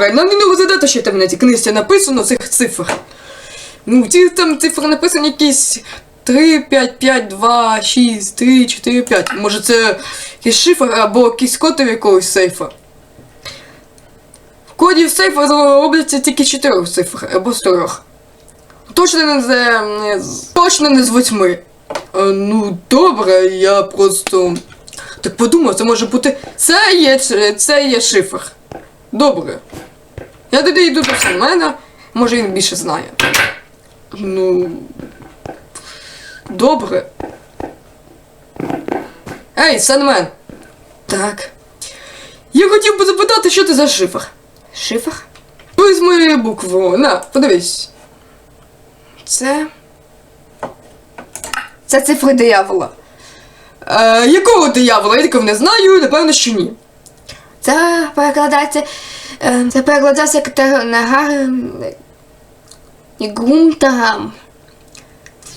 Добре, нам не розглядати, що там на цій книжці написано цих цифр. Ну, ці там цифри написані якісь 3, 5, 5, 2, 6, 3, 4, 5. Може це якийсь шифр або якийсь код якогось сейфа. В коді сейфа робляться тільки 4 цифр або з 3. Точно не з, не точно не з 8. Е, ну, добре, я просто. Так подумав, це може бути. Це є, це є шифр. Добре. Я тоді йду до Сенмена, може він більше знає. Ну. Добре. Ей, Сенмен! Так. Я хотів би запитати, що це за шифр. Шифр? Візьми букву. На, подивись. Це. Це цифри диявола. Е, якого диявола? Я такого не знаю, напевно, що ні. Це перекладається. Е, Це перекладається як Тегнагар. І Гумтагам.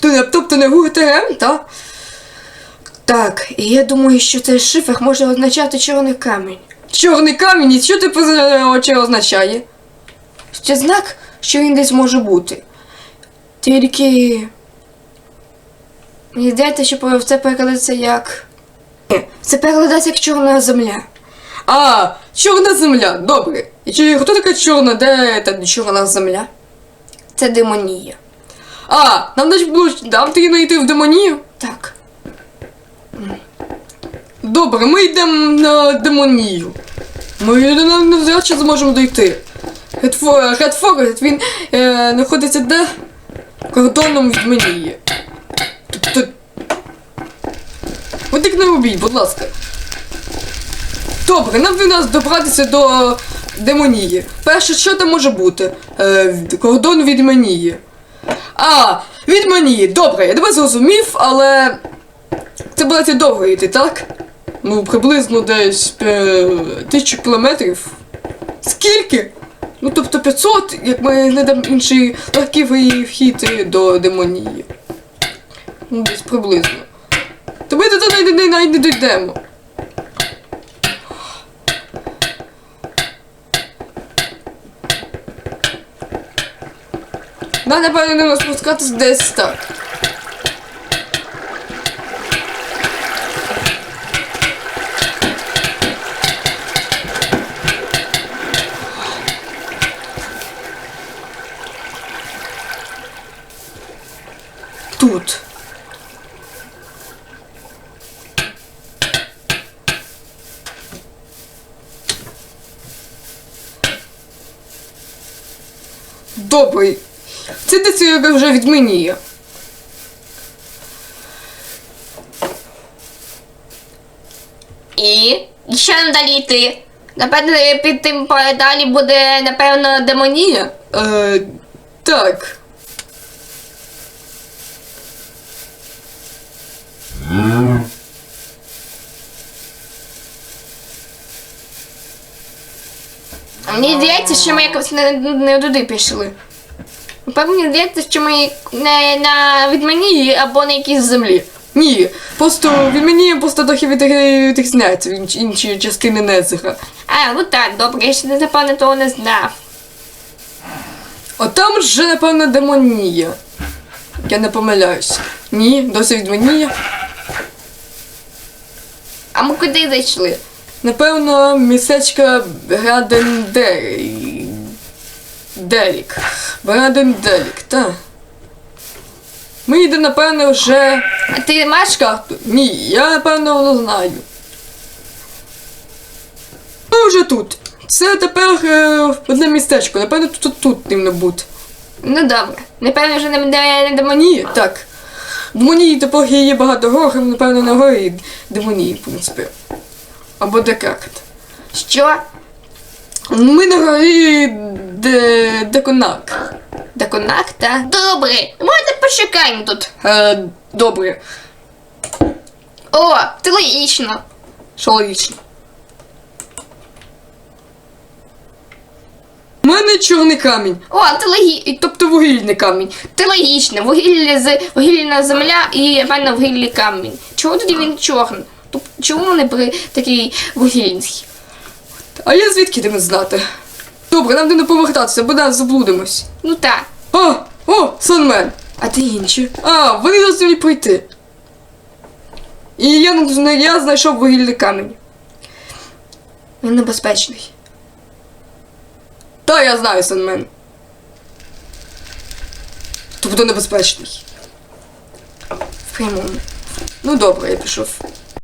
Тобто- не ГУТМ, так? Так, і я думаю, що цей шифр може означати чорний камінь. Чорний камінь, і що ти це означає? Це знак, що він десь може бути. Тільки. Мені здається, що це перекладається як. Це перекладається як чорна земля. А, чорна земля, добре. І чи хто така чорна, де та чорна земля? Це демонія. А, нам дать було нам потрібно йти в демонію? Так. Добре, ми йдемо на демонію. Ми на- навряд чи зможемо дойти. Хедфо- Хедфорест, він е, знаходиться де? Кордоном від. Тобто. Ви так не робіть, будь ласка. Добре, нам від нас добратися до демонії. Перше, що там може бути? Е, кордон від Менії. А, від Менії. Добре, я тебе зрозумів, але. Це буде довго йти, так? Ну, приблизно десь е, тисячу кілометрів. Скільки? Ну, тобто 500, як ми знайдемо інший легкий вхід до демонії. Ну, десь приблизно. То ми до туди навіть не, навіть не дійдемо. Нам, напевно, не спускатися десь так. Тут. Добрий. Це десь я вже від мені. І? І що нам далі йти? Напевно, під тим далі буде, напевно, демонія. Е, так. Мені здається, що ми якось не, не туди пішли. Мені здається, що ми не на відмені або на якійсь землі. Ні, просто від мені просто трохи від відрізняється від інш- інші частини Незера. А, ну так, добре, я ще не напевно того не знав. От там вже, напевно, демонія. Я не помиляюсь. Ні, досі від. А ми куди зайшли? Напевно, містечко Граденделік. Делік. Граденделік, так. Ми йдемо, напевно, вже. А ти маєш карту? Ні, я напевно воно знаю. Ми вже тут. Це тепер е, одне містечко. Напевно, тут, тут, тут повинно бути. Ну добре. Напевно, вже не, не, не демонія. Ні, так. Демонії тепер є багато горів, напевно, на горі демонії, в принципі. Або Декарт. Що? Ми на горі де, Деконак. Деконак, так? Добре. Можете почекаємо тут. Е, добре. О, це логічно. Що логічно? У мене чорний камінь. О, це логічно. Тобто вугільний камінь. Це логічно. Вугілля з вугільна земля і напевно вугільний камінь. Чого тоді він чорний? Тобто, чому не при такий вугільний? А я звідки не знати? Добре, нам не повертатися, бо нас заблудимось. Ну так. О, о, Санмен! А де інші? А, вони зовсім прийти. І я, я знайшов вугільний камінь. Він небезпечний. Та я знаю, Санмен. Тобто небезпечний. В прямому. Ну добре, я пішов.